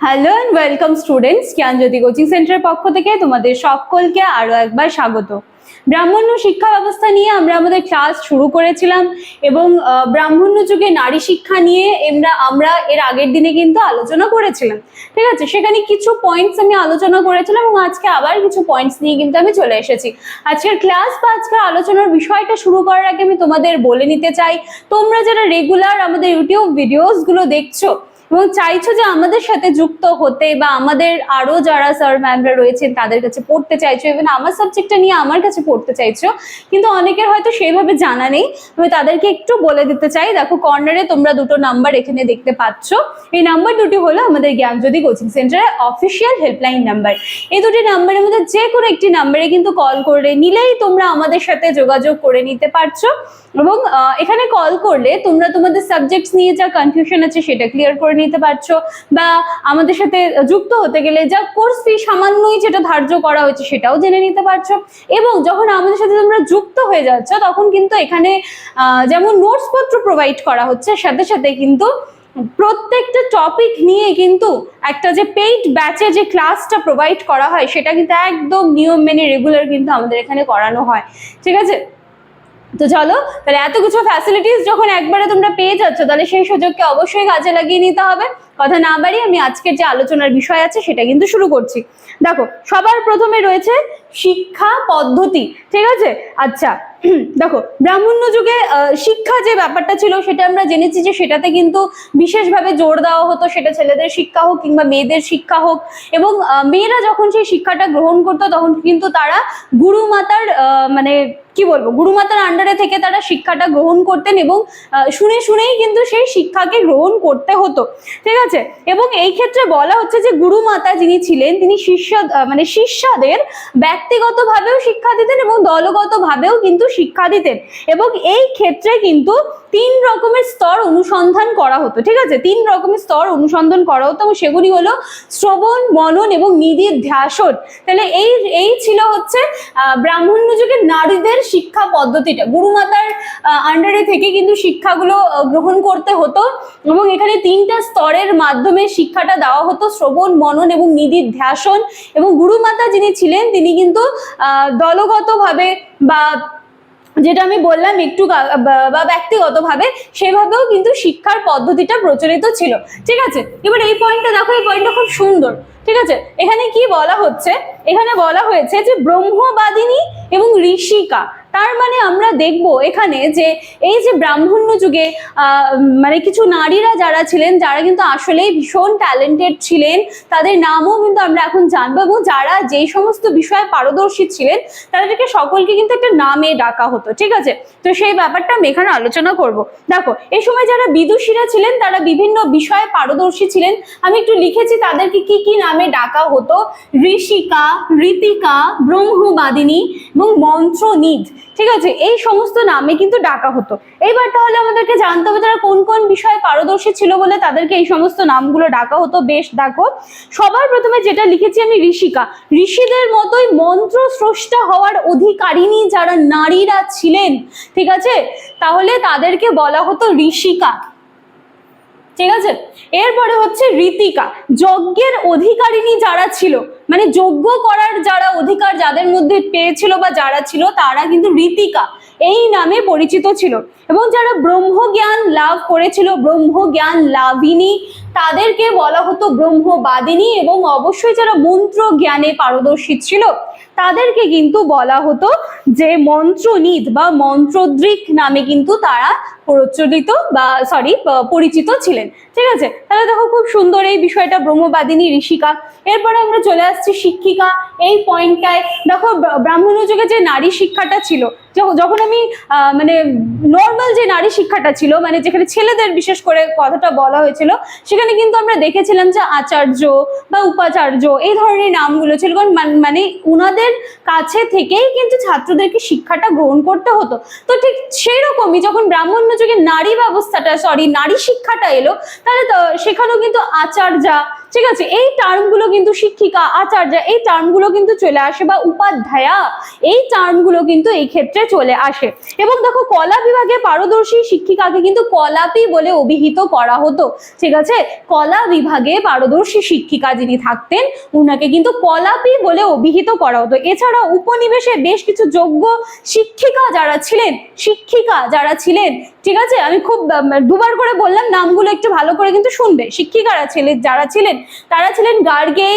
Hello and welcome students Gyanjyoti coaching সেন্টারের পক্ষ থেকে তোমাদের সকলকে আরও একবার স্বাগত। ব্রাহ্মণ্য শিক্ষা ব্যবস্থা নিয়ে আমরা আমাদের ক্লাস শুরু করেছিলাম এবং ব্রাহ্মণ্য যুগে নারী শিক্ষা নিয়ে আমরা আমরা এর আগের দিনে কিন্তু আলোচনা করেছিলাম। ঠিক আছে? সেখানে কিছু পয়েন্টস আমি আলোচনা করেছিলাম এবং আজকে আবার কিছু পয়েন্টস নিয়ে কিন্তু আমি চলে এসেছি। আজকের ক্লাস বা আজকের আলোচনার বিষয়টা শুরু করার আগে আমি তোমাদের বলে নিতে চাই, তোমরা যারা রেগুলার আমাদের ইউটিউব ভিডিওসগুলো দেখছ এবং চাইছো যে আমাদের সাথে যুক্ত হতে বা আমাদের আরও যারা স্যার ম্যামরা রয়েছেন তাদের কাছে পড়তে চাইছো ইভেন আমার সাবজেক্টটা নিয়ে আমার কাছে পড়তে চাইছো, কিন্তু অনেকের হয়তো সেইভাবে জানা নেই। আমি তাদেরকে একটু বলে দিতে চাই, দেখো কর্নারে তোমরা দুটো নাম্বার এখানে দেখতে পাচ্ছ। এই নাম্বার দুটি হলো আমাদের জ্ঞানজ্যোতি কোচিং সেন্টারের অফিসিয়াল হেল্পলাইন নাম্বার এই দুটি নাম্বারের মধ্যে যে কোনো একটি নাম্বারে কিন্তু কল করে নিলেই তোমরা আমাদের সাথে যোগাযোগ করে নিতে পারছ। এবং এখানে কল করলে তোমরা তোমাদের সাবজেক্টস নিয়ে যা কনফিউশন আছে সেটা ক্লিয়ার করে নিতে পারছ বা আমাদের সাথে যুক্ত হতে গেলে যা কোর্স ফি সামান্যই যেটা ধার্য করা হয়েছে সেটাও জেনে নিতে পারছ। এবং যখন আমাদের সাথে তোমরা যুক্ত হয়ে যাচ্ছ, তখন কিন্তু এখানে যেমন নোটস পত্র প্রোভাইড করা হচ্ছে, সাথে সাথে কিন্তু প্রত্যেকটা টপিক নিয়ে কিন্তু একটা যে পেইড ব্যাচে যে ক্লাসটা প্রোভাইড করা হয়, সেটা কিন্তু একদম নিয়ম মেনে রেগুলার কিন্তু আমাদের এখানে করানো হয়। ঠিক আছে? তো চলো, তাহলে এত কিছু ফ্যাসিলিটিস যখন একবারে তোমরা পেয়ে যাচ্ছ, তাহলে সেই সুযোগকে অবশ্যই কাজে লাগিয়ে নিতে হবে। কথা না বাড়ি আমি আজকের যে আলোচনার বিষয় আছে সেটা কিন্তু শুরু করছি। দেখো, সবার প্রথমে রয়েছে শিক্ষা পদ্ধতি, ঠিক আছে? আচ্ছা দেখো, ব্রাহ্মণ্য যুগে শিক্ষা যে ব্যাপারটা ছিল সেটা আমরা জেনেছি যে সেটাতে কিন্তু বিশেষভাবে জোর দেওয়া হতো, সেটা ছেলেদের শিক্ষা হোক কিংবা মেয়েদের শিক্ষা হোক। এবং মেয়েরা যখন সেই শিক্ষাটা গ্রহণ করতো, তখন কিন্তু তারা গুরু মাতার মানে কি বলব, গুরুমাতার আন্ডারে থেকে তারা শিক্ষাটা গ্রহণ করতেন এবং শুনে শুনেই কিন্তু সেই শিক্ষাকে গ্রহণ করতে হতো। ঠিক আছে এবং এই ক্ষেত্রে বলা হচ্ছে যে গুরুমাতা যিনি ছিলেন, তিনি শিষ্য মানে শিষ্যদের ব্যক্তিগতভাবেও শিক্ষা দিতেন এবং দলগতভাবেও কিন্তু শিক্ষা দিতেন। এবং এই ক্ষেত্রে কিন্তু তিন রকমের স্তর অনুসন্ধান করা হতো, ঠিক আছে? তিন রকমের স্তর অনুসন্ধান করা হতো এবং সেগুলি হলো শ্রবণ, মনন এবং নিধির ধ্যাসন। তাহলে এই এই ছিল হচ্ছে ব্রাহ্মণ্য যুগের নারীদের শিক্ষা পদ্ধতিটা। গুরুমাতার আন্ডারে থেকে কিন্তু শিক্ষাগুলো গ্রহণ করতে হতো এবং এখানে তিনটা স্তরের মাধ্যমে শিক্ষাটা দেওয়া হতো। শ্রবণ, মনন এবং নিধির ধ্যাসন এবং গুরুমাতা যিনি ছিলেন, তিনি কিন্তু দলগতভাবে বা যেটা আমি বললাম একটু বা ব্যক্তিগতভাবে সেভাবেও কিন্তু শিক্ষার পদ্ধতিটা প্রচলিত ছিল। ঠিক আছে? এবার এই পয়েন্টটা দেখো, এই পয়েন্টটা খুব সুন্দর। ঠিক আছে? এখানে কি বলা হচ্ছে? এখানে বলা হয়েছে যে ব্রহ্মবাদিনী এবং ঋষিকা তার মানে আমরা দেখব এখানে যে এই যে ব্রাহ্মণ্য যুগে মানে কিছু নারীরা যারা ছিলেন, যারা কিন্তু আসলেই ভীষণ ট্যালেন্টেড ছিলেন, তাদের নামও কিন্তু আমরা এখন জানব এবং যারা যেই সমস্ত বিষয়ে পারদর্শী ছিলেন, তাদেরকে সকলকে কিন্তু একটা নামে ডাকা হতো, ঠিক আছে? তো সেই ব্যাপারটা আমি এখানে আলোচনা করব। দেখো, এই সময় যারা বিদুষীরা ছিলেন, তারা বিভিন্ন বিষয়ে পারদর্শী ছিলেন। আমি একটু লিখেছি তাদেরকে কি কি নামে ডাকা হতো। ঋষিকা, ঋতিকা, ব্রহ্মবাদিনী এবং মন্ত্রনিধ। ঠিক আছে? এই সমস্ত নামে কিন্তু ডাকা হতো। এইবার তাহলে আমাদেরকে জানতে হবে তারা কোন কোন বিষয়ে পারদর্শী ছিল বলে তাদেরকে এই সমস্ত নামগুলো ডাকা হতো। বেশ, দেখো। সবার প্রথমে যেটা লিখেছি আমি ঋষিকা। ঋষিদের মতোই মন্ত্র স্রষ্টা হওয়ার অধিকারিণী যারা নারীরা ছিলেন, ঠিক আছে? তাহলে তাদেরকে বলা হতো ঋষিকা। ঠিক আছে? এরপরে হচ্ছে ঋতিকা। যজ্ঞের অধিকারিণী যারা ছিল মানে যজ্ঞ করার যারা অধিকার যাদের মধ্যে পেয়েছিল বা যারা ছিল, তারা কিন্তু ঋতিকা। এই নামে পরিচিত ছিল। এবং যারা ব্রহ্মজ্ঞান লাভ করেছিল, ব্রহ্মজ্ঞান লাভিনী, তাদেরকে বলা হতো ব্রহ্মবাদিনী এবং অবশ্যই যারা মন্ত্র জ্ঞানে পারদর্শী ছিল, তাদেরকে কিন্তু বলা হতো যে মন্ত্রনিধ বা মন্ত্রদ্রিক নামে কিন্তু তারা প্রচলিত বা সরি পরিচিত ছিলেন। ঠিক আছে? তাহলে দেখো খুব সুন্দর এই বিষয়টা ব্রহ্মবাদিনী ঋষিকা। এরপরে আমরা চলে আসছি শিক্ষিকা। এই পয়েন্টটায় দেখো ব্রাহ্মণ যুগে যে নারী শিক্ষাটা ছিল যখ- যখন আমি মানে নর্মাল যে নারী শিক্ষাটা ছিল মানে যেখানে ছেলেদের বিশেষ করে কথাটা বলা হয়েছিল, সেখানে কিন্তু আমরা দেখেছিলাম যে আচার্য বা উপাচার্য এই ধরনের নামগুলো ছিল। কারণ মানে উনাদের কাছে থেকেই কিন্তু ছাত্রদেরকে শিক্ষাটা গ্রহণ করতে হতো। তো ঠিক সেই রকমই যখন ব্রাহ্মণ্য যুগে নারী ব্যবস্থাটা সরি নারী শিক্ষাটা এলো তাহলে সেখানেও কিন্তু আচার্যা ঠিক আছে, এই টার্মগুলো কিন্তু শিক্ষিকা, আচার্য, এই টার্মগুলো কিন্তু চলে আসে বা উপাধ্যায়া, এই টার্মগুলো কিন্তু এই ক্ষেত্রে চলে আসে। এবং দেখো, কলা বিভাগে পারদর্শী শিক্ষিকাকে কিন্তু কলাপি বলে অভিহিত করা হতো, ঠিক আছে? কলা বিভাগে পারদর্শী শিক্ষিকা যিনি থাকতেন, উনাকে কিন্তু কলাপি বলে অভিহিত করা হতো। এছাড়া উপনিবেশে বেশ কিছু যোগ্য শিক্ষিকা যারা ছিলেন, শিক্ষিকা যারা ছিলেন, ঠিক আছে? আমি খুব দুবার করে বললাম, নামগুলো একটু ভালো করে কিন্তু শুনবে। শিক্ষিকারা ছিলেন, যারা ছিলেন তারা ছিলেন গার্গে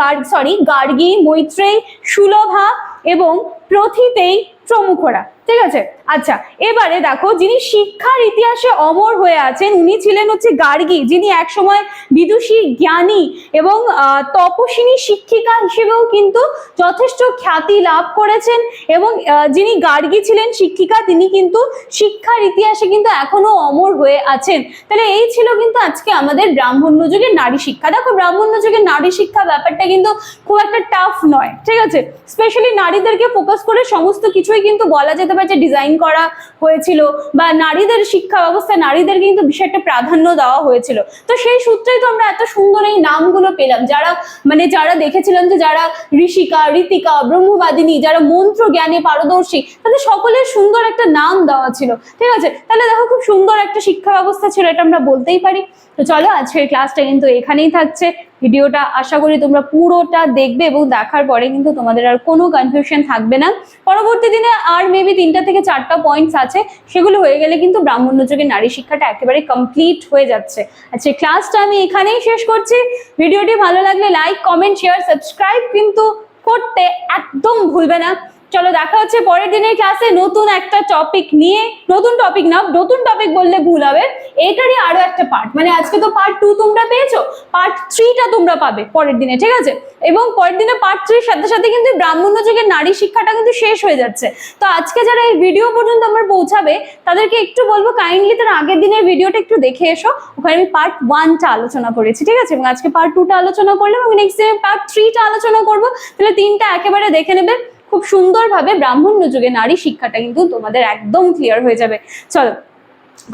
গার্গ সরি গার্গী মৈত্রেয় সুলভা এবং প্রথিতেই প্রমুখরা। ঠিক আছে? আচ্ছা এবারে দেখো যিনি শিক্ষার ইতিহাসে অমর হয়ে আছেন উনি ছিলেন হচ্ছে গার্গী যিনি একসময় বিদুষী জ্ঞানী এবং আহ, তপস্বিনী শিক্ষিকা হিসেবেও কিন্তু যথেষ্ট খ্যাতি লাভ করেছেন এবং যিনি গার্গী ছিলেন শিক্ষিকা তিনি কিন্তু শিক্ষার ইতিহাসে কিন্তু এখনও অমর হয়ে আছেন। তাহলে এই ছিল কিন্তু আজকে আমাদের ব্রাহ্মণ্য যুগের নারী শিক্ষা। দেখো ব্রাহ্মণ্য যুগের নারী শিক্ষা ব্যাপারটা কিন্তু খুব একটা টাফ নয় ঠিক আছে? স্পেশালি নারীদেরকে ফোকাস করে সমস্ত কিছুই কিন্তু বলা যেতে পারে যে ডিজাইন করা হয়েছিল বা নারীদের শিক্ষা ব্যবস্থায় নারীদের কিন্তু বিশেষ একটা প্রাধান্য দেওয়া হয়েছিল। তো সেই সূত্রেই তো আমরা এত সুন্দর এই নামগুলো পেলাম। যারা মানে যারা দেখেছিলাম যে যারা ঋষিকা, ঋতিকা, ব্রহ্মবাদিনী, যারা মন্ত্র জ্ঞানে পারদর্শী, তাদের সকলের সুন্দর একটা নাম দেওয়া ছিল। ঠিক আছে? তাহলে দেখো খুব সুন্দর একটা শিক্ষা ব্যবস্থা ছিল, এটা আমরা বলতেই পারি। তো চলো, আজকের ক্লাসটা কিন্তু এখানেই থাকছে। ভিডিওটা আশা করি তোমরা পুরোটা দেখবে এবং দেখার পরে কিন্তু তোমাদের আর কোনো কনফিউশন থাকবে না। পরবর্তী দিনে আর মেবি তিনটা থেকে চারটা পয়েন্টস আছে, সেগুলো হয়ে গেলে কিন্তু ব্রাহ্মণ্য যুগের নারী শিক্ষাটা একেবারে কমপ্লিট হয়ে যাচ্ছে। আচ্ছা ক্লাসটা আমি এখানেই শেষ করছি। ভিডিওটি ভালো লাগলে লাইক কমেন্ট শেয়ার সাবস্ক্রাইব কিন্তু করতে একদম ভুলবে না। চলো দেখা হচ্ছে পরের দিনের ক্লাসে নতুন একটা টপিক নিয়ে, নতুন টপিক না, নতুন টপিক বললে ভুল হবে। এটারই আরও একটা পার্ট মানে আজকে তো পার্ট টু তোমরা পেয়েছ পার্ট থ্রিটা তোমরা পাবে পরের দিনে, ঠিক আছে? এবং পরের দিনে পার্ট থ্রির সাথে সাথে কিন্তু ব্রাহ্মণ্য যুগের নারী শিক্ষাটা কিন্তু শেষ হয়ে যাচ্ছে। তো আজকে যারা এই ভিডিও পর্যন্ত আমার পৌঁছাবে, তাদেরকে একটু বলব কাইন্ডলি তার আগের দিনের ভিডিওটা একটু দেখে এসো। ওখানে আমি পার্ট ওয়ানটা আলোচনা করেছি, ঠিক আছে? এবং আজকে পার্ট টুটা আলোচনা করলাম এবং নেক্সট দিনে পার্ট থ্রিটা আলোচনা করব। তাহলে তিনটা একেবারে দেখে নেবে। খুব সুন্দরভাবে ব্রাহ্মণ্য যুগে নারী শিক্ষাটা কিন্তু তোমাদের একদম ক্লিয়ার হয়ে যাবে। চলো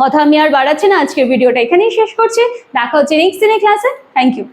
কথা আমি আর বাড়াচ্ছি না। আজকের ভিডিওটা এখানেই শেষ করছি। দেখা হচ্ছে নেক্সট দিনের ক্লাসে থ্যাংক ইউ